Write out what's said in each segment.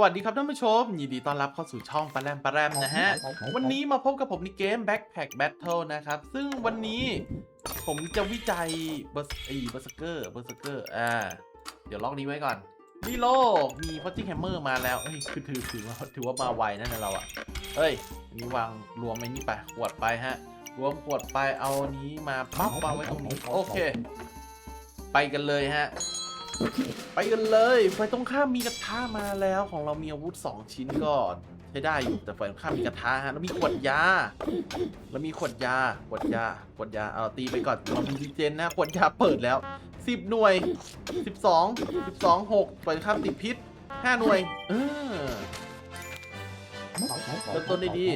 วัสดีครับท่านผู้ชม ยินดีต้อนรับเข้าสู่ช่องปลาแรมปลาแรมนะฮะ วันนี้มาพบกับผมในเกม Backpack Battle นะครับ ซึ่งวันนี้ผมจะวิจัยเบอร์ไอ้เบอร์สเกอร์เบอร์สเกอร์อ่าเดี๋ยวล็อกนี้ไว้ก่อนลีโลมีพอตติ้งแฮมเมอร์มาแล้วเฮ้ยคือถือถือว่าถือว่ามาไวนั่นนะเราอะเฮ้ยอันนี้วางรวมไอ้นี่ไปขวดไปฮะ รวมขวดไปเอาอันนี้มาปั๊บวางไว้ตรงนี้โอเค ไปกันเลยฮะ ไปกันเลยไฟตรงข้ามมีกระทะมาแล้วของเรามีอาวุธ 2 ชิ้นก็ใช้ได้อยู่แต่ไฟตรงข้ามมีกระทะฮะแล้วมีขวดยา แล้วมีขวดยาขวดยาขวดยาเอาตีไปก่อนเรามีดีเจนนะขวดยาเปิดแล้ว 10 หน่วย 12 12 6ไฟตรงข้ามติดพิษ 5 หน่วย เออเริ่มต้นได้ดี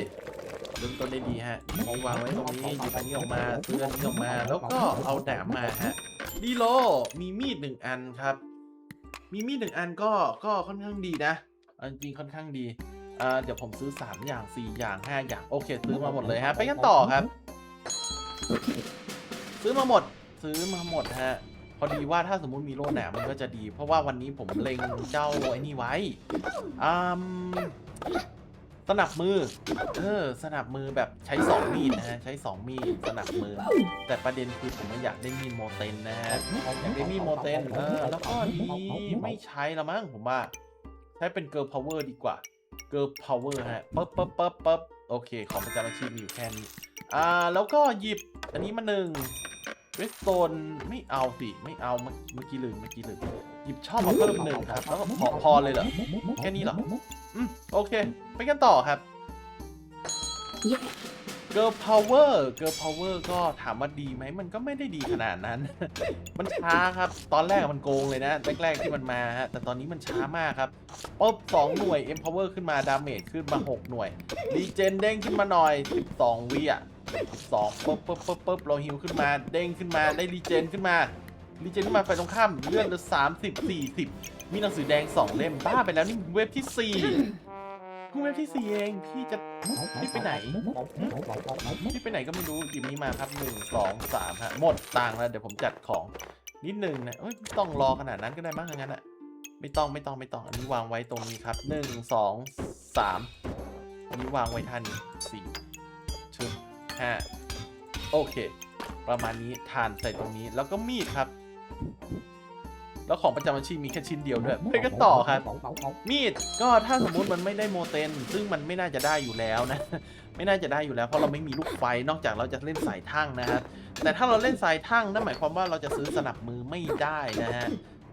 เริ่มต้นได้ดีฮะนี่วางไว้ตรงนี้หยิบอันนี้ออกมาซื้ออันนี้ออกมา แล้วก็เอาแหนมมาฮะดีโลมีมีดหนึ่งอันครับ มีมีดหนึ่งอันก็ก็ค่อนข้างดีนะจริงค่อนข้างดีอ่าเดี๋ยวผมซื้อ 3 อย่าง 4 อย่าง 5 อย่าง โอเค ซื้อมาหมดเลยฮะ ไปกันต่อครับ ซื้อมาหมด ซื้อมาหมดฮะ พอดีว่าถ้าสมมุติมีโล่หนามันก็จะดี เพราะว่าวันนี้ผมเล็งเจ้าไอ้นี่ไว้อืม สนับมือ เออ สนับมือแบบใช้2มีดนะฮะ ใช้2มีดสนับมือ แต่ประเด็นคือผมอยากได้มีดโมเตนนะฮะ อยากได้มีดโมเตนเออ แล้วก็นี้ไม่ใช้ละมั้งผมว่า ใช้เป็นเกิร์ลพาวเวอร์ดีกว่า เกิร์ลพาวเวอร์ฮะปั๊บปั๊บปั๊บปั๊บโอเค ของประจำอาชีพมีอยู่แค่นี้ อ่า แล้วก็หยิบอันนี้มาหนึ่งเวสโตนไม่เอาสิไม่เอาเมื่อกี้ลืมเมื่อกี้ลืมหยิบช่องมาเพิ่มหนึ่งครับแล้วก็พอพอเลยเหรอแค่นี้เหรอ อืมโอเค ไปกันต่อครับ Girl Power Girl Power ก็ถามว่าดีไหม มันก็ไม่ได้ดีขนาดนั้น มันช้าครับ ตอนแรกมันโกงเลยนะ แรก ๆ ที่มันมาฮะ แต่ตอนนี้มันช้ามากครับปุ๊บ2หน่วย Empower ขึ้นมา ดาเมจขึ้นมา 6 หน่วยรีเจนเด้งขึ้นมาหน่อย 12 วิอะ12ปุ๊บปุ๊บปุ๊บปุ๊บเราฮิวขึ้นมา เด้งขึ้นมา ได้รีเจนขึ้นมารีเจนขึ้นมาไฟตรงข้ามเลือดเหลือ30 40มี มีหนังสือแดง2เล่มบ้าไปแล้วนี่เว็บที่4เพิ่งเว็บที่4เองพี่จะพี่ไปไหนพี่ไปไหนก็ไม่รู้หยิบนี้มาครับหนึ่งสองสามฮะหมดตังค์แล้วเดี๋ยวผมจัดของนิดนึงนะเอ้ยต้องรอขนาดนั้นก็ได้มั้งอย่างนั้นอะไม่ต้องไม่ต้องไม่ต้องอันนี้วางไว้ตรงนี้ครับหนึ่งสองสามอันนี้วางไว้ท่านี้สี่ชึบห้าโอเค ประมาณนี้ทานใส่ตรงนี้แล้วก็มีดครับ แล้วของประจำอาชีพมีแค่ชิ้นเดียวด้วยไปกันต่อครับ มีดก็ถ้าสมมุติมันไม่ได้โมเตนซึ่งมันไม่น่าจะได้อยู่แล้วนะ ไม่น่าจะได้อยู่แล้ว เพราะเราไม่มีลูกไฟนอกจากเราจะเล่นสายทั่งนะครับแต่ถ้าเราเล่นสายทั่งนั่นหมายความว่าเราจะซื้อสนับมือไม่ได้นะฮะ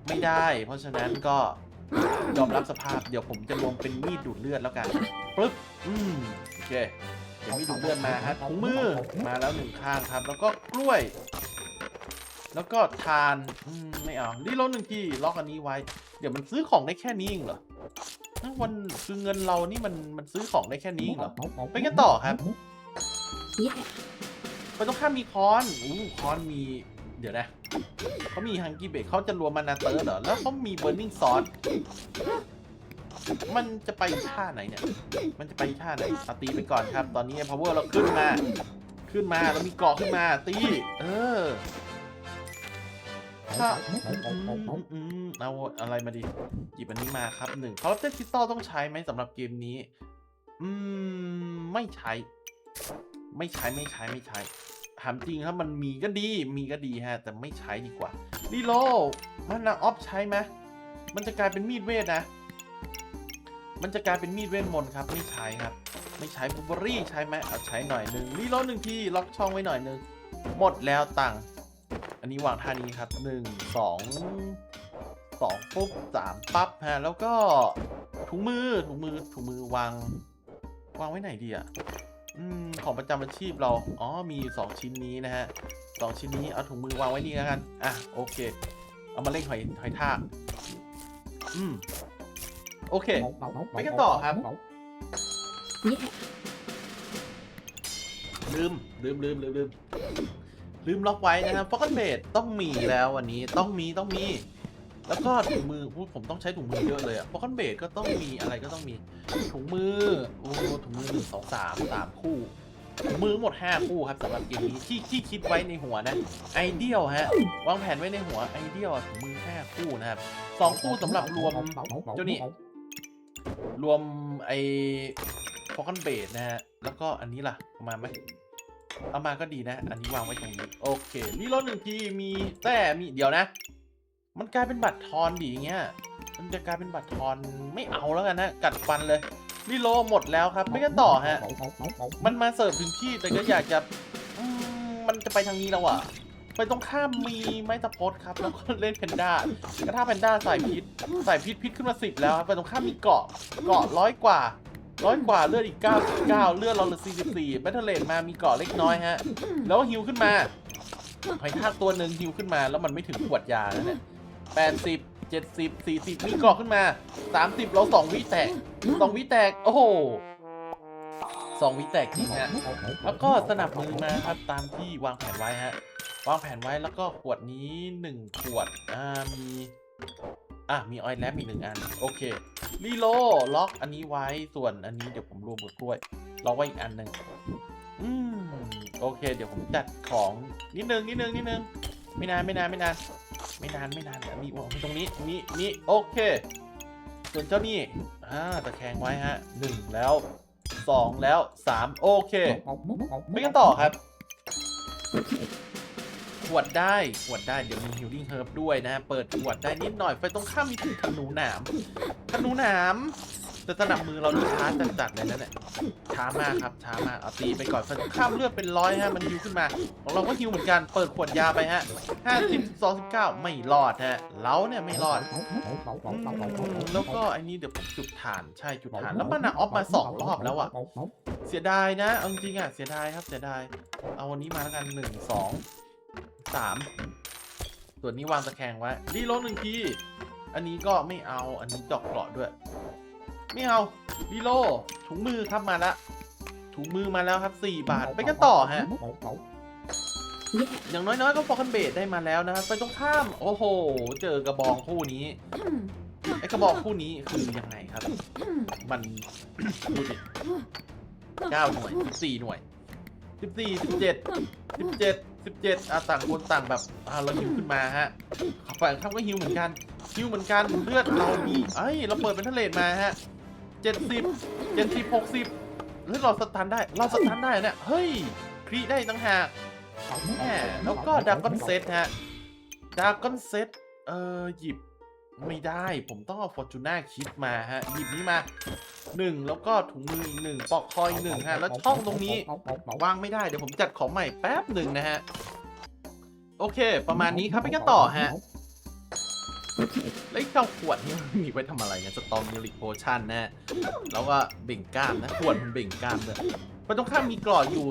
ไม่ได้ เพราะฉะนั้นก็ยอมรับสภาพเดี๋ยวผมจะลงเป็นมีดดูดเลือดแล้วกันปึ๊บอืมโอเคเดี๋ยวมีดดูดเลือดมาครับถุงมือมาแล้วหนึ่งข้างครับ แล้วก็กล้วย แล้วก็ทานไม่เอารีโหลดหนึ่งทีล็อกอันนี้ไว้ เดี๋ยวมันซื้อของได้แค่นี้เองเหรอวันคือเงินเรานี่มันมันซื้อของได้แค่นี้เองเหรอไปกันต่อครับไปตรงข้ามมีคอนอู้คอนมี เดี๋ยวนะเขามีฮังกี้เบกเขาจะรวมมานาเตอร์เหรอ แล้วเขามีเบ r ร์ n ิ n งซอสมันจะไปท่าไหนเนี่ย มันจะไปท่าไหนตีไปก่อนครับ ตอนนี้ power เราขึ้นมา ขึ้นมาเรามีเกาะขึ้นมาตี เออ ถ้าอืมเอาอะไรมาดีหยิบอันนี้มาครับหนึ่งคาร์เตอร์คริสตัลต้องใช้ไหมสำหรับเกมนี้ อืม ไม่ใช้ ไม่ใช้ไม่ใช้ไม่ใช้ถามจริงครับมันมีก็ดีมีก็ดีฮะ แต่ไม่ใช้ดีกว่ารีโลมันนะออฟใช้ไหมมันจะกลายเป็นมีดเวทนะ มันจะกลายเป็นมีดเวทมนต์ครับ ไม่ใช้ครับ ไม่ใช้บูเบอรี่ใช้ไหมเอาใช้หน่อยหนึ่งรีโลหนึ่งทีล็อกช่องไว้หน่อยหนึ่งหมดแล้วตังค์ นนี้วางท่านี้ครับหนึ่งสองสองปุ๊บสามปั๊บฮะแล้วก็ถุงมือถุงมือถุงมือวางวางไว้ไหนดีอะอืมของประจำอาชีพเราอ๋อมีอยู่สองชิ้นนี้นะฮะสองชิ้นนี้เอาถุงมือวางไว้นี่แล้วกันอะโอเค เอามาเล่งหอยหอยทากอืมโอเคไปกันต่อครับลืมลืมลืมลืมลืม ลืมล็อกไว้นะครับฟอกกันเบดต้องมีแล้ววันนี้ต้องมีต้องมี แล้วก็ถุงมือผมต้องใช้ถุงมือเยอะเลยอะฟอกกันเบดก็ต้องมีอะไรก็ต้องมี ถุงมือโอ้ถุงมือหนึ่งสองสามสามคู่ถุงมือหมดห้าคู่ครับสำหรับเกมนี้ที่ที่คิดไว้ในหัวนะไอเดียลฮะวางแผนไว้ในหัวไอเดียลถุงมือห้าคู่นะครับสองคู่สำหรับรวมเจ้านี่รวมไอฟอกันเบดนะฮะแล้วก็อันนี้ล่ะมาไหม เอามาก็ดีนะ อันนี้วางไว้ตรงนี้ โอเครีโหลดหนึ่งทีมีแต่มีเดี๋ยวนะ มันกลายเป็นบัตรทอนดิอย่างเงี้ย มันจะกลายเป็นบัตรทอนไม่เอาแล้วกันนะกัดฟันเลยรีโหลดหมดแล้วครับ ไม่กันต่อฮะ มันมาเสิร์ฟถึงที่แต่ก็อยากจะมันจะไปทางนี้แล้วอะไปตรงข้ามมีไม้ตะพดครับ แล้วก็เล่นแพนด้ากระทาแพนด้าใส่พิษใส่พิษพิษขึ้นมาสิบแล้วไปตรงข้ามมีเกาะเกาะร้อยกว่า ร้อยกว่าเลือดอีกเก้าเก้าเลือดเราเหลือสี่สิบสี่แบทเทเลนมามีเกาะเล็กน้อยฮะ แล้วฮิวขึ้นมาหอยทากตัวหนึ่งฮิวขึ้นมา แล้วมันไม่ถึงขวดยาแล้วเนี่ยแปดสิบเจ็ดสิบสี่สิบมีเกาะขึ้นมาสามสิบเราสองวิแตกสองวิแตก โอ้โหสองวิแตกจริงฮะแล้วก็สนับมือมาครับตามที่วางแผนไว้ฮะ วางแผนไว้แล้วก็ขวดนี้หนึ่งขวดอ่ามี อะ มีออยล์แลบอีกหนึ่งอัน โอเครีโลล็อกอันนี้ไว้ส่วนอันนี้เดี๋ยวผมรวมกับกล้วยล็อกไว้อีกอันหนึ่งอืมโอเค เดี๋ยวผมจัดของนิดนึงนิดนึงนิดนึงไม่นานไม่นานไม่นานไม่นานไม่นานเดี๋ยวมีวางไว้ตรงนี้นี่นี่โอเค ส่วนเจ้านี่อ่าตะแคงไว้ฮะหนึ่งแล้วสองแล้วสามโอเคไปกันต่อครับ ขวดได้ขวดได้เดี๋ยวมี healing herb ด้วยนะเปิดขวดได้นิดหน่อยไฟตรงข้ามมีธนูหนามธนูหนามแต่สนับมือเรานี่ช้าจัดๆเลยนะเนี่ยช้ามากครับช้ามากเอาตีไปก่อนไฟตรงข้ามเลือดเป็นร้อยฮะมันฮิวขึ้นมาของเราก็ฮิวเหมือนกันเปิดขวดยาไปฮะห้าสิบสองสิบเก้าไม่รอดฮะเราเนี่ยไม่รอดแล้วก็อันนี้เดี๋ยวผมจุดฐานใช่จุดฐานแล้วมันออฟมาสองรอบแล้วอะเสียดายนะเอาจริงๆอะเสียดายครับเสียดายเอาวันนี้มาแล้วกันหนึ่งสอง สามส่วนนี้วางตะแคงไว้รีโหลดหนึ่งที อันนี้ก็ไม่เอา อันนี้จอกเกราะด้วย ไม่เอารีโหลดถุงมือครับมาละ ถุงมือมาแล้วครับสี่บาท ไปกันต่อฮะ อย่างน้อยๆ ก็ฟอกันเบดได้มาแล้วนะครับ ไปตรงข้าม โอ้โห เจอกระบองคู่นี้ ไอ้กระบองคู่นี้คือยังไงครับ มันดูดิเก้าหน่วยสี่หน่วยสิบสี่สิบเจ็ดสิบเจ็ด สิบเจ็ดอะต่างคนต่างแบบอ่าเราฮิวขึ้นมาฮะฝั่งข้ามก็ฮิวเหมือนกันฮิวเหมือนกันเลือดเรามีเอ้ยเราเปิดเป็นทะเลมาฮะเจ็ดสิบเจ็ดสิบหกสิบเลือดเราสตันได้ เราสตันได้เนี่ยเฮ้ยครีได้ตั้งหากแหมแล้วก็ดากอนเซตฮะดากอนเซตเออหยิบ ไม่ได้ผมต้องเอาฟอร์จูน่าคิดมาฮะ หยิบนี้มาหนึ่งแล้วก็ถุงมืออีกหนึ่งปลอกคอยอีกหนึ่งฮะ แล้วช่องตรงนี้วางไม่ได้เดี๋ยวผมจัดของใหม่แป๊บหนึ่งนะฮะ โอเค ประมาณนี้ครับไปกันต่อฮะแล้วเจ้าขวดนี่มีไว้ทำอะไรเนี่ยสตอมมิลิกโพชั่นนะ แล้วก็เบ่งกล้ามนะ ขวดมันเบ่งกล้ามด้วยไปตรงข้ามมีกรออยู่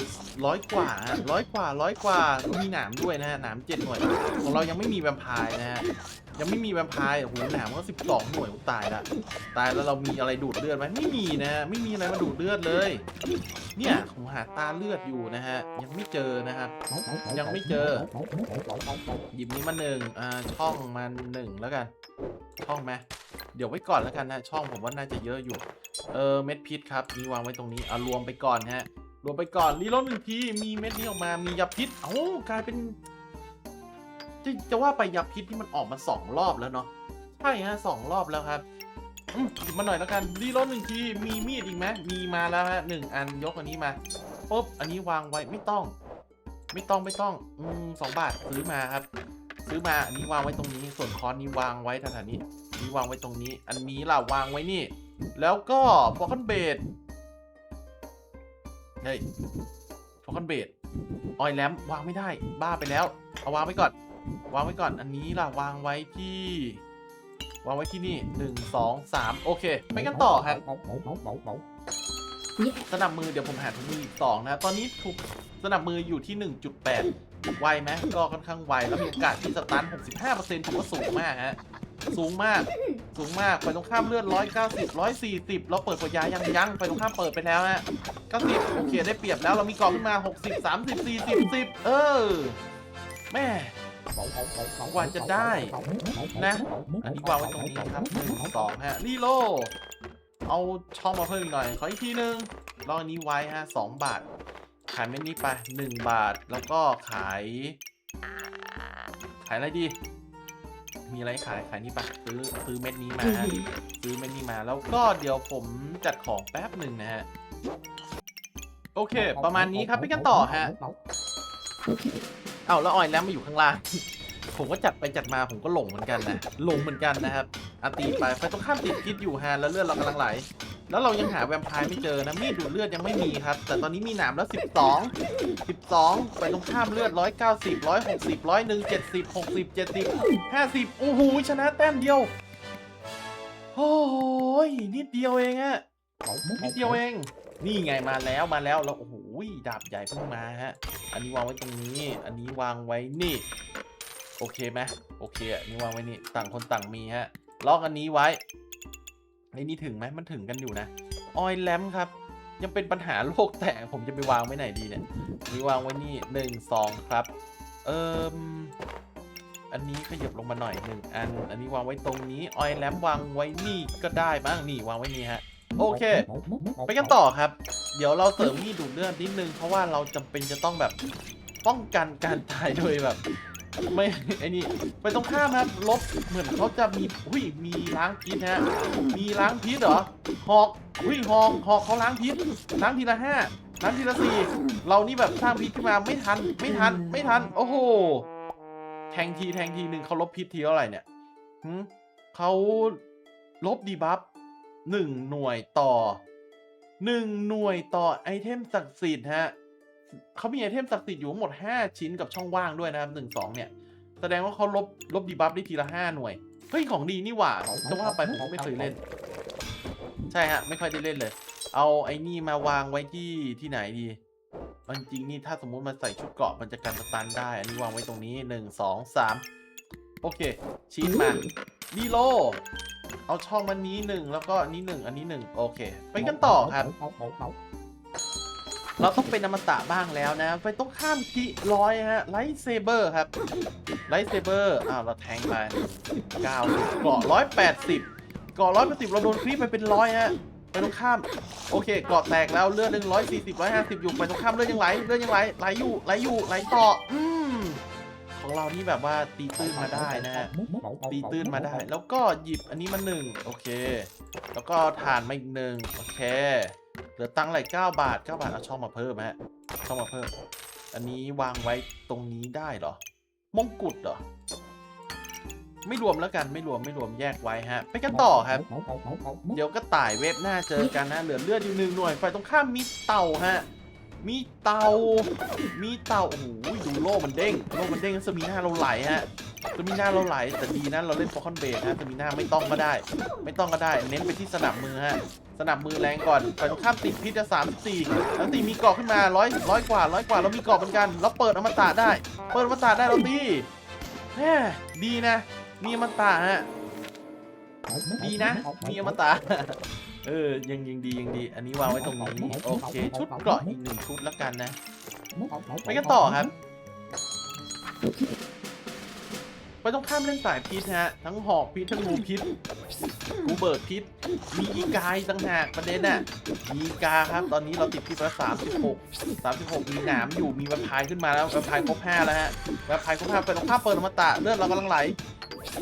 ร้อยกว่าร้อยกว่าร้อยกว่ามีหนามด้วยนะฮะหนามเจ็ดหน่วย ของเรายังไม่มีแวมไพร์นะฮะ ยังไม่มีแวมไพร์โอ้โหหนามก็สิบสองหน่วยโอ้ตายละตายแล้วเรามีอะไรดูดเลือดไหมไม่มีนะ ไม่มีอะไรมาดูดเลือดเลย เนี่ยผมหาตาเลือดอยู่นะฮะ ยังไม่เจอนะครับ ยังไม่เจอ หยิบนี้มาหนึ่งอ่าช่องมันหนึ่งแล้วกัน ช่องไหมเดี๋ยวไว้ก่อนแล้วกันนะ ช่องผมว่าน่าจะเยอะอยู่ เออเม็ดพิษครับนี่วางไว้ตรงนี้เอารวมไปก่อนฮะ รวมไปก่อนรีโหลดหนึ่งทีมีเม็ดนี้ออกมามียาพิษเอ้ากลายเป็น จะจะว่าไปยาพิษที่มันออกมาสองรอบแล้วเนาะใช่ฮะสองรอบแล้วครับหยิบมาหน่อยแล้วกันรีโหลดหนึ่งทีมีมีดอีกไหมมีมาแล้วฮะหนึ่งอันยกอันนี้มาปุ๊บอันนี้วางไว้ไม่ต้อง ไม่ต้องไม่ต้องอืมสองบาทซื้อมาครับ ซื้อมาอันนี้วางไว้ตรงนี้ ส่วนคอนนี้วางไว้แถวๆนี้นี่วางไว้ตรงนี้ อันนี้ล่ะวางไว้นี่ แล้วก็ฟอคันเบดเฮ้ยฟอคันเบดออยแลมวางไม่ได้ บ้าไปแล้ว เอาวางไว้ก่อน วางไว้ก่อน อันนี้ล่ะวางไว้ที่ วางไว้ที่นี่หนึ่งสองสามโอเค ไปกันต่อครับสนับมือเดี๋ยวผมหาถุงมืออีกสองนะตอนนี้ถูกสนับมืออยู่ที่ 1.8 ไวไหมก็ค่อนข้างไว แล้วมีโอกาสที่สตัน 65%ถือว่าสูงมากฮะ สูงมาก สูงมาก ไปตรงข้ามเลือด 190 140 เราเปิดกว่ายายังยัง ไปตรงข้ามเปิดไปแล้วฮะ90โอเคได้เปรียบแล้ว เรามีกรอบขึ้นมา 60 30 40 10 เออ แม่ กว่าจะได้นะ อันนี้วางไว้ตรงนี้ครับหนึ่งสองฮะรีโลเอาช่องมาเพิ่มอีกหน่อย ขออีกทีนึงลองอันนี้ไว้ฮะสองบาท ขายเม็ดนี้ไปหนึ่งบาท แล้วก็ขาย ขายอะไรดี มีอะไรขาย ขายนี่ไปซื้อซื้อเม็ดนี้มา ซื้อเม็ดนี้มา แล้วก็เดี๋ยวผมจัดของแป๊บหนึ่งนะฮะ โอเค ประมาณนี้ครับไปกันต่อฮะ เอ้าแล้วออยแล้วมาอยู่ข้างล่าง ผมก็จัดไปจัดมาผมก็หลงเหมือนกันนะหลงเหมือนกันนะครับอาตีไปไฟตรงข้ามติดพิษอยู่ฮะแล้วเลือดเรากำลังไหล แล้วเรายังหาแวมไพร์ไม่เจอนะมีดดูดเลือดยังไม่มีครับ แต่ตอนนี้มีหนามแล้ว 12 12 ไปตรงข้ามเลือด 190 160 101 70 60 70 50 โอ้โหชนะแต้มเดียว โอ้ยนิดเดียวเองอะนิดเดียวเอง นี่ไงมาแล้วมาแล้วแล้วโอ้โหดาบใหญ่เพิ่งมาฮะ อันนี้วางไว้ตรงนี้ อันนี้วางไว้นี่ โอเคไหมโอเคอันนี้วางไว้นี่ต่างคนต่างมีฮะล็อกอันนี้ไว้ไอ้นี่ถึงไหมมันถึงกันอยู่นะออยแลมครับ ยังเป็นปัญหาโลกแตกผมจะไปวางไว้ไหนดีเนี่ยนี่วางไว้นี่หนึ่งสองครับ เอิมอันนี้ขยับลงมาหน่อยหนึ่งอัน อันนี้วางไว้ตรงนี้ออยแลมวางไว้นี่ก็ได้บ้างนี่วางไว้นี่ฮะ โอเค ไปกันต่อครับ เดี๋ยวเราเสริมมีดดูดเลือดนิดนึง เพราะว่าเราจำเป็นจะต้องแบบป้องกันการตายโดยแบบ ไม่ไอ้นี่ไปตรงข้ามครับลบเหมือนเขาจะมีอุ้ยมีล้างพิษฮะมีล้างพิษเหรอหอกอุ้ยหอกหอกเขาล้างพิษล้างทีละห้าล้างทีละสี่เรานี่แบบสร้างพิษขึ้นมาไม่ทันไม่ทันไม่ทัน โอ้โหแทงทีแทงทีหนึ่งเขาลบพิษทีเท่าไหร่เนี่ยเขาลบดีบัฟ หนึ่งหน่วยต่อหนึ่งหน่วยต่อไอเทมศักดิ์สิทธิ์ฮะเขามีไอเทมศักดิ์สิทธิ์อยู่ทั้งหมด 5 ชิ้นกับช่องว่างด้วยนะครับหนึ่งสองเนี่ย แสดงว่าเขาลบลบดีบัฟได้ทีละห้าหน่วย เฮ้ย ของดีนี่หว่าจะว่าไปผมก็ไม่เคยเล่น ใช่ฮะ ไม่ค่อยได้เล่นเลย เอาไอ้นี่มาวางไว้ที่ที่ไหนดีเอาจริงนี่ถ้าสมมุติมันใส่ชุดเกราะมันจะกันสตันได้ อันนี้วางไว้ตรงนี้หนึ่งสองสามโอเคชีนมาดีโล เอาช่องมันนี้หนึ่งแล้วก็อันนี้หนึ่งอันนี้หนึ่งโอเค ไปกันต่อครับ เราต้องเป็นอมตะบ้างแล้วนะ ไปต้องข้ามทีร้อยฮะไลท์เซเบอร์ครับไลท์เซเบอร์อ้าวเราแทงไปเก้าเกาะร้อยแปดสิบเกาะร้อยแปดสิบเราโดนคลิปไปเป็นร้อยฮะไปตรงข้าม โอเคเกาะแตกแล้วเลือดหนึ่งร้อยสี่สิบร้อยห้าสิบอยู่ไปตรงข้ามเลือดยังไหลเลือดยังไหลไหลอยู่ไหลอยู่ไหลต่ออืม ของเรานี่แบบว่าตีตื้นมาได้นะฮะตีตื้นมาได้ แล้วก็หยิบอันนี้มาหนึ่งโอเค แล้วก็ทานมาอีกหนึ่งโอเคเหลือตังค์ไหลเก้าบาทเก้าบาทเอาช่องมาเพิ่มฮะช่องมาเพิ่ม อันนี้วางไว้ตรงนี้ได้เหรอมงกุฎเหรอไม่รวมแล้วกันไม่รวมไม่รวมแยกไว้ฮะ ไปกันต่อครับ เดี๋ยวก็ต่ายเว็บหน้าเจอกันนะเหลือเลือดอยู่หนึ่งหน่วยไฟตรงข้ามมีเต่าฮะ มีเต่ามีเต่าโอ้โห ดูโล่มันเด้ง โล่มันเด้งสมีหน้าเราไหลฮะสมีหน้าเราไหล แต่ดีนะเราเล่นฟอคอนเบสฮะสมีหน้าไม่ต้องก็ได้ ไม่ต้องก็ได้ เน้นไปที่สนับมือฮะ สนับมือแรงก่อนไฟตรงข้ามติดพิษจะสามสี่แล้วตีมีเกาะขึ้นมาร้อยร้อยกว่าร้อยกว่าเรามีเกาะเหมือนกัน เราเปิดอมตะได้ เปิดอมตะได้เราตีแหมดีนะ มีอมตะฮะ ดีนะ มีอมตะ เออ ยังยังดียังดี อันนี้วางไว้ตรงนี้ โอเค ชุดเกราะอีกหนึ่งชุดแล้วกันนะ ไปกันต่อครับ ไปต้องข้ามเล่นสายพิษฮะ ทั้งหอกพิษทั้งงูพิษกูเบิร์ดพิษ มีอีกายต่างหากประเด็นน่ะ มีกาครับ ตอนนี้เราติดพิษละสามสิบหกสามสิบหกมีหนามอยู่ มีแวมไพายขึ้นมาแล้วแวมไพายครบห้าแล้วฮะแวมไพายครบห้าไปตรงข้ามเปิดอมตะเลือดเรากำลังไหล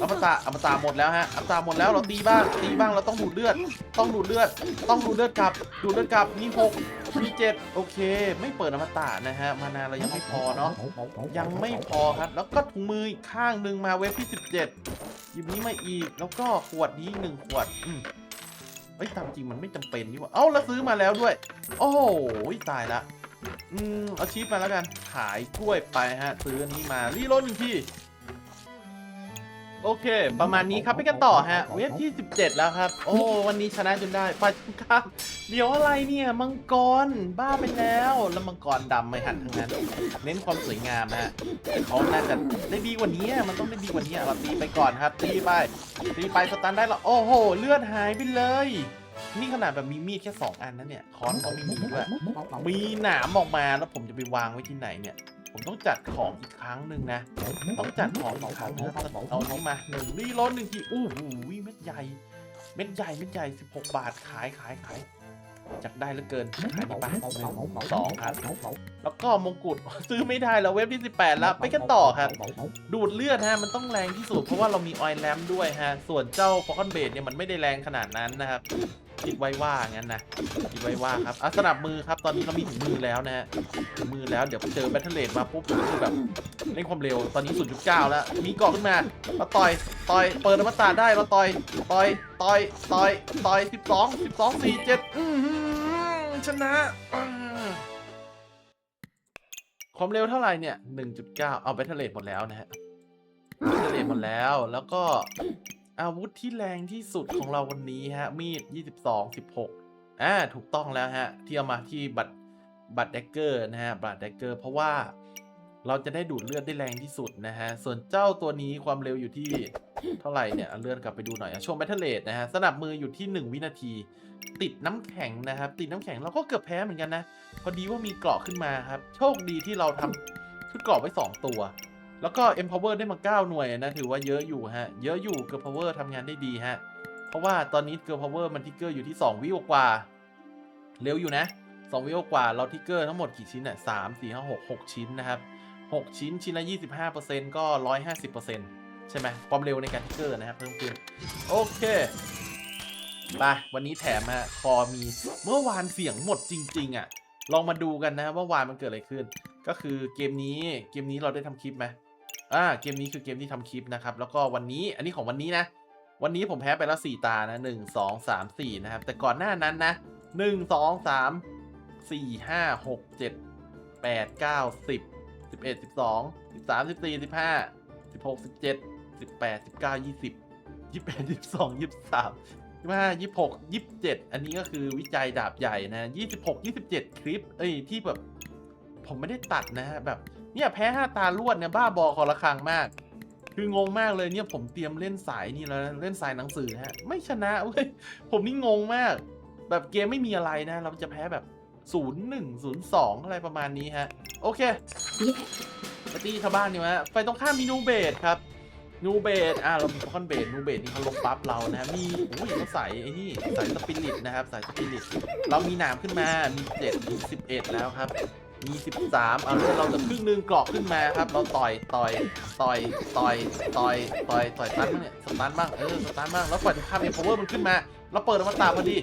อมตะอมตะหมดแล้วฮะอมตะหมดแล้วเราตีบ้างตีบ้างเราต้องดูดเลือด ต้องดูดเลือด ต้องดูดเลือดกลับ ดูดเลือดกลับมีหกมีเจ็ดโอเค ไม่เปิดอมตะนะฮะ มานานเรายังไม่พอเนาะยังไม่พอครับ แล้วก็ถุงมืออีกข้างหนึ่งมาเว็บที่ 17 หยิบนี้มาอีก แล้วก็ขวดนี้หนึ่งขวด อืมเฮ้ยตามจริงมันไม่จำเป็นนี่ว่า เอ้าแล้วซื้อมาแล้วด้วย โอ้โหตายละ อืม เอาชีพมาแล้วกัน ขายกล้วยไปฮะ ซื้ออันนี้มารีโหลดหนึ่งที่ โอเค ประมาณนี้ครับไปกันต่อฮะ เว็บที่ 17 แล้วครับ โอ้ วันนี้ชนะจนได้ไปครับ เดี๋ยวอะไรเนี่ย มังกร บ้าไปแล้ว แล้วมังกรดำไม่หันทั้งนั้น เน้นความสวยงามฮะเขาน่าจะได้ดีกว่านี้ มันต้องได้ดีกว่านี้เราตีไปก่อนครับ ตีไป ตีไปสตันได้แล้ว โอ้โห เลือดหายไปเลย นี่ขนาดแบบมีมีดแค่ 2 อันนะเนี่ยคอนก็ไม่มีด้วยมีหนามออกมาแล้วผมจะไปวางไว้ที่ไหนเนี่ย ผมต้องจัดของอีกครั้งหนึ่งนะ ต้องจัดของอีกครั้งนะครับเอานี้มาหนึ่งรีโหลดหนึ่งทีอู้หูเม็ดใหญ่ เม็ดใหญ่เม็ดใหญ่16บาทขายขายขายจักได้เหลือเกินอันนี้ปะหนึ่งสองครับแล้วก็มงกุฎซื้อไม่ได้แล้วเว็บที่ 18 แล้ว ไปกันต่อครับ ดูดเลือดฮะมันต้องแรงที่สุดเพราะว่าเรามีออยล์แลมด้วยฮะ ส่วนเจ้าฟอคอนเบดเนี่ยมันไม่ได้แรงขนาดนั้นนะครับ คิดไว้ว่างั้นนะคิดไว้ว่าครับอะสนับมือครับตอนนี้เรามีถุงมือแล้วนะฮะถุงมือแล้วเดี๋ยวเจอแบทเทิลเลดมาปุ๊บคือแบบเร่งความเร็วตอนนี้0.9แล้ว มีเกาะขึ้นมาเราต่อยต่อยเปิดอมตะได้เราต่อยต่อยต่อยต่อยต่อย12 12 4 7อื้อหือชนะความเร็วเท่าไหร่เนี่ย 1.9 เอาแบทเทิลเลดหมดแล้วนะฮะแบตเตอรี่หมดแล้ว แล้วก็ อาวุธที่แรงที่สุดของเราวันนี้ฮะ มีด 22 16อ่าถูกต้องแล้วฮะ ที่เอามาที่บัตรบัตรแดกเกอร์นะฮะบัตรแดกเกอร์เพราะว่าเราจะได้ดูดเลือดได้แรงที่สุดนะฮะ ส่วนเจ้าตัวนี้ความเร็วอยู่ที่เท่าไหร่เนี่ยเลื่อนกลับไปดูหน่อยช่วงแบตเตอร์เลดนะฮะสนับมืออยู่ที่ 1 วินาที ติดน้ำแข็งนะครับ ติดน้ำแข็งเราก็เกือบแพ้เหมือนกันนะ พอดีว่ามีเกราะขึ้นมาครับ โชคดีที่เราทำชุดเกราะไว้ 2 ตัว แล้วก็ empower ได้มา 9 หน่วยนะ ถือว่าเยอะอยู่ฮะ เยอะอยู่เกิร์ power ทำงานได้ดีฮะ เพราะว่าตอนนี้เกิร์ power มันทิกเกอร์อยู่ที่ 2 วิวกว่า เร็วอยู่นะ 2 วิวกว่า เราทิกเกอร์ทั้งหมดกี่ชิ้นอะ3 4 5 6 6ชิ้นนะครับ 6 ชิ้นชิ้นละ 25%ก็ 150%ใช่ไหมความเร็วในการทิกเกอร์นะครับเพิ่มขึ้น โอเคไปวันนี้แถมฮะคอมีเมื่อวานเสียงหมดจริง ๆ อะ ลองมาดูกันนะว่าวานมันเกิดอะไรขึ้น ก็คือเกมนี้เกมนี้เราได้ทำคลิปไหม อ่าเกมนี้คือเกมที่ทำคลิปนะครับ แล้วก็วันนี้อันนี้ของวันนี้นะ วันนี้ผมแพ้ไปแล้วสี่ตานะหนึ่งสองสามสี่นะครับ แต่ก่อนหน้านั้นนะหนึ่งสองสามสี่ห้าหกเจ็ดแปดเก้าสิบสิบเอ็ดสิบสองสิบสามสิบสี่สิบห้าสิบหกสิบเจ็ดสิบแปดสิบเก้ายี่สิบยี่สิบแปดยี่สิบสองยี่สิบสามยี่ห้ายี่สิบหกยี่สิบเจ็ดอันนี้ก็คือวิจัยดาบใหญ่นะยี่สิบหกยี่สิบเจ็ดคลิป เอ้ยที่แบบ ผมไม่ได้ตัดนะแบบ เนี่ยแพ้ห้าตารวดเนี่ยบ้าบอคอละครังมาก คืองงมากเลยเนี่ยผมเตรียมเล่นสายนี่แล้วนะเล่นสายหนังสือฮะไม่ชนะเว้ยผมนี่งงมาก แบบเกมไม่มีอะไรนะ เราจะแพ้แบบศูนย์หนึ่งศูนย์สองอะไรประมาณนี้ฮะ โอเคปตีชาวบ้านดีกว่ฮะไฟตรงข้ามมีนูเบดครับนูเบดอ่าเรามีคอนเบดนูเบดนี่เขาลบบัฟเรานะฮะมีโอ้ยเขาใส่ไอ้นี่ใส่สปิริตนะครับใส่สปิริตเรามีหนามขึ้นมามีเจ็ดมีสิบเอ็ดแล้วครับ มี 13เอาเลือดเราจะครึ่งหนึงเกราะขึ้นมาครับ เราต่อยต่อยต่อยต่อยต่อยต่อยต่อยตันบ้างเนี่ยสตันบ้างเออสตันบ้างแล้วปล่อยข้ามเอ็มพาวเวอร์มันขึ้นมา เราเปิดอมตะพอดี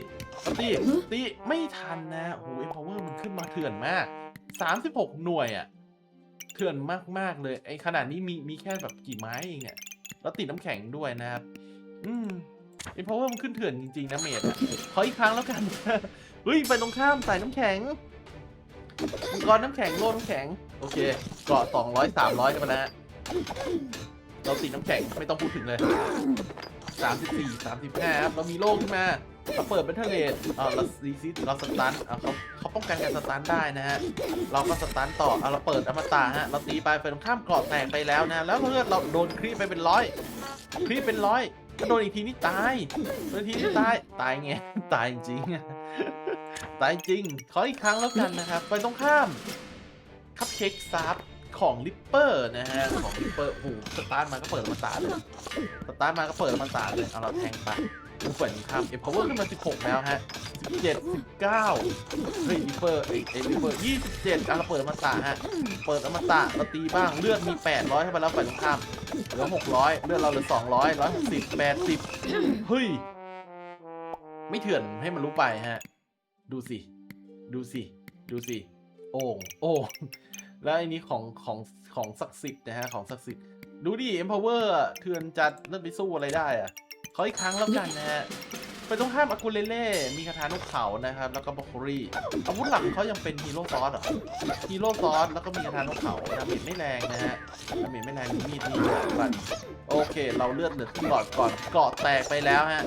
ตีตีไม่ทันนะโอ้โหเอ็มพาวเวอร์มันขึ้นมาเถื่อนมาก 36 หน่วยอะเถื่อนมากๆเลยไอ้ขนาดนี้มีมีแค่แบบกี่ไม้เองเนี่ยแล้วติดน้ำแข็งด้วยนะครับ อืมเอ็มพาวเวอร์มันขึ้นเถื่อนจริงๆนะเมดอะขออีกครั้งแล้วกัน เฮ้ย ไปตรงข้ามใส่น้ำแข็ง มังกรน้ำแข็งโล่น้ำแข็ง โอเค เกาะสองร้อยสามร้อยกันมานะฮะเราติดน้ำแข็งไม่ต้องพูดถึงเลยสามสิบสี่สามสิบห้าครับเรามีโล่ขึ้นมาเราเปิดเป็นเทเลตเออเราซีซิเราสตันอะเขาเขาป้องกันการสตันได้นะฮะ เราก็สตันต่ออะเราเปิดอมตะฮะ เราตีไปไปตรงข้ามเกาะแตกไปแล้วนะ แล้วเลือดเราโดนครีปไปเป็นร้อย ครีปเป็นร้อย ถ้าโดนอีกทีนี่ตายโดนทีนี่ตาย ตายไง ตายจริง ตายจริง ขออีกครั้งแล้วกันนะครับ ไปตรงข้าม คัพเค้กซับของลิปเปอร์นะฮะ ของลิปเปอร์โอ้โหสตาร์ทมาก็เปิดมาตาเลย สตาร์ทมาก็เปิดมาตาเลย เอาเราแทงไป ดูเปิดตรงข้ามเอ็มพาวเวอร์ขึ้นมา 16 แล้วฮะ 17 19เฮ้ยลิปเปอร์ไอ้ไอ้ลิปเปอร์27อะเราเปิดอมาตาฮะ เปิดอมตะเราตีบ้างเลือดมี 800เข้าไปแล้วฝ่ายตรงข้ามเหลือ 600 เลือดเราเหลือ 200 160 80เฮ้ย ไม่เถื่อนให้มันรู้ไปฮะ ดูสิ ดูสิ ดูสิ โอ่งโอ่งแล้วไอ้นี้ของของของศักดิ์สิทธิ์นะฮะ ของศักดิ์สิทธิ์ ดูดิ empower อะเถื่อนจัดเลือดไปสู้อะไรได้อะ ขออีกครั้งแล้วกันนะฮะไปตรงข้ามอากูเลเล่ มีคาถานกเขานะครับ แล้วก็บล็อกรี่อาวุธหลักของเขายังเป็นฮีโร่ซอสเหรอฮีโร่ซอสแล้วก็มีคาถานกเขาดาเมจไม่แรงนะฮะดาเมจไม่แรงมีมีดนี่ด้วยบัตโอเค เราเลือดเหลือครึ่หลอดก่อนเกาะแตกไปแล้วฮะ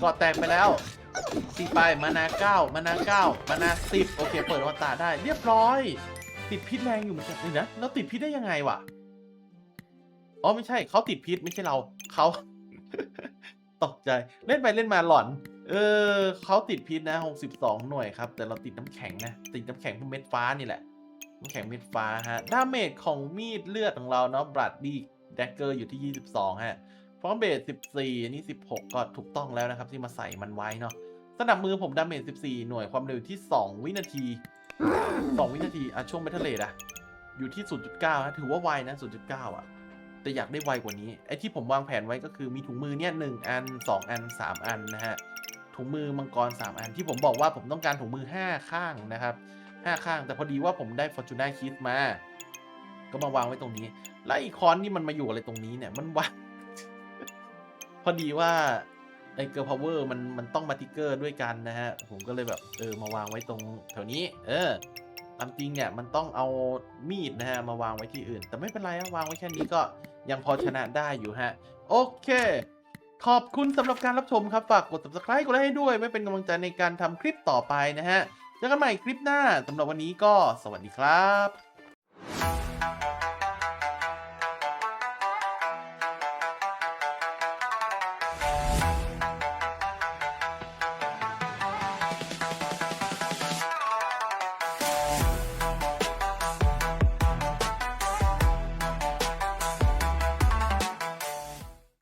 เกาะแตกไปแล้วตีไปมานาเก้ามานาเก้ามานาสิบโอเค เปิดอวตารได้เรียบร้อย ติดพิษแรงอยู่เหมือนกันนี่นะแล้วติดพิษได้ยังไงวะอ๋อไม่ใช่เขาติดพิษไม่ใช่เราเขา ตกใจเล่นไปเล่นมาหลอน เออเขาติดพิษนะ 62 หน่วยครับ แต่เราติดน้ำแข็งนะ ติดน้ำแข็งพวกเม็ดฟ้านี่แหละ น้ำแข็งเม็ดฟ้าฮะดาเมจของมีดเลือดของเราเนาะบรัดดี้แดกเกอร์อยู่ที่ 22 ฮะฟอร์มเบส14 อันนี้ 16 ก็ถูกต้องแล้วนะครับ ที่มาใส่มันไว้เนาะสนับมือผมดาเมจ14 หน่วยความเร็วที่ 2 วินาที 2 วินาที อะ ช่วงเมทัลเลดอะอยู่ที่ 0.9ฮะถือว่าไวนะ 0.9 อะ แต่อยากได้ไวกว่านี้ไอ้ที่ผมวางแผนไว้ก็คือมีถุงมือเนี่ยหนึ่งอัน 2 อัน 3 อันนะฮะถุงมือมังกร 3 อันที่ผมบอกว่าผมต้องการถุงมือ 5 ข้างนะครับ5ข้าง แต่พอดีว่าผมได้ Fortuna k i s มา ก็มาวางไว้ตรงนี้ แล้วอีคอนนี่มันมาอยู่อะไรตรงนี้เนี่ยมันวางพอดีว่าไอเกอร์พาวเวอร์มันมันต้องมาติกเกอร์ด้วยกันนะฮะ ผมก็เลยแบบเออมาวางไว้ตรงแถวนี้ เออตามจริงเนี่ยมันต้องเอามีดนะฮะมาวางไว้ที่อื่น แต่ไม่เป็นไรวางไว้แค่นี้ก็ ยังพอชนะได้อยู่ฮะ โอเค ขอบคุณสำหรับการรับชมครับ ฝากกด subscribe กดไลค์ให้ด้วย ไม่เป็นกำลังใจในการทำคลิปต่อไปนะฮะ เจอกันใหม่คลิปหน้าสำหรับวันนี้ก็สวัสดีครับ